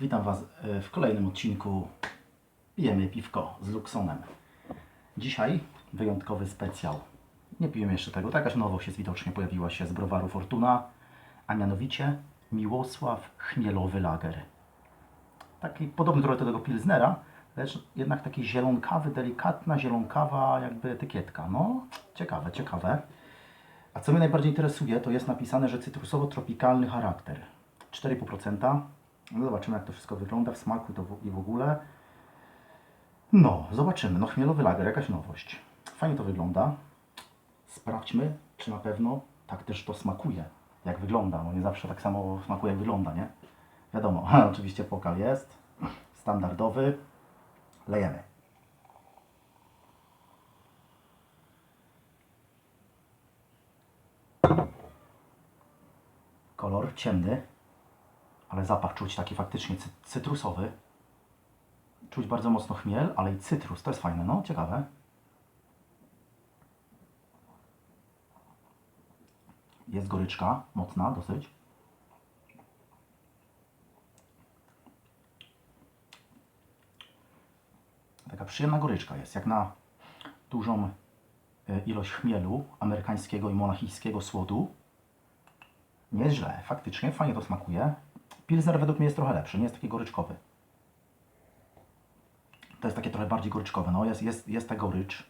Witam Was e, w kolejnym odcinku Pijemy piwko z Luxonem. Dzisiaj wyjątkowy specjal. Nie piłem jeszcze tego, jakaś nowość jest widocznie pojawiła się z browaru Fortuna, a mianowicie Miłosław Chmielowy Lager. Taki podobny trochę do tego Pilsnera, lecz jednak taki zielonkawy, delikatna zielonkawa jakby etykietka. No, ciekawe, ciekawe. A co mnie najbardziej interesuje, to jest napisane, że cytrusowo-tropikalny charakter. 4,5%. No zobaczymy, jak to wszystko wygląda w smaku to w, i w ogóle. No, zobaczymy. No, chmielowy lager, jakaś nowość. Fajnie to wygląda. Sprawdźmy, czy na pewno tak też to smakuje. Jak wygląda. No nie zawsze tak samo smakuje, jak wygląda, nie? Wiadomo, oczywiście pokal jest. Standardowy. Lejemy. Kolor ciemny, ale zapach czuć taki faktycznie cy- cytrusowy. Czuć bardzo mocno chmiel, ale i cytrus. To jest fajne, no, ciekawe. Jest goryczka, mocna dosyć. Taka przyjemna goryczka jest, jak na dużą e, ilość chmielu amerykańskiego i monachijskiego słodu. Nie jest źle, faktycznie fajnie to smakuje. Pilsner według mnie jest trochę lepszy, nie jest taki goryczkowy. To jest takie trochę bardziej goryczkowe. No, jest, jest, jest ta gorycz.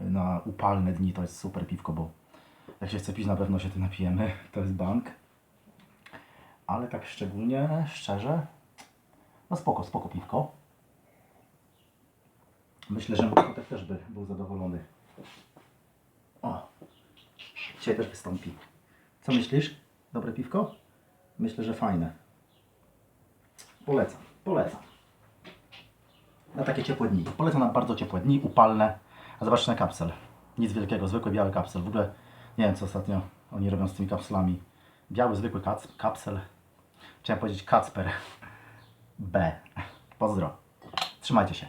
Na upalne dni to jest super piwko, bo jak się chce pić, na pewno się tym napijemy. To jest bank. Ale tak szczególnie, szczerze, no spoko, spoko piwko. Myślę, że mój kotek też by był zadowolony. O, dzisiaj też wystąpi. Co myślisz? Dobre piwko? Myślę, że fajne. Polecam, polecam. Na takie ciepłe dni. Polecam na bardzo ciepłe dni, upalne. A zobaczcie na kapsel. Nic wielkiego, zwykły biały kapsel. W ogóle nie wiem, co ostatnio oni robią z tymi kapslami. Biały, zwykły kac, kapsel. Chciałem powiedzieć Kacper. B. Pozdro. Trzymajcie się.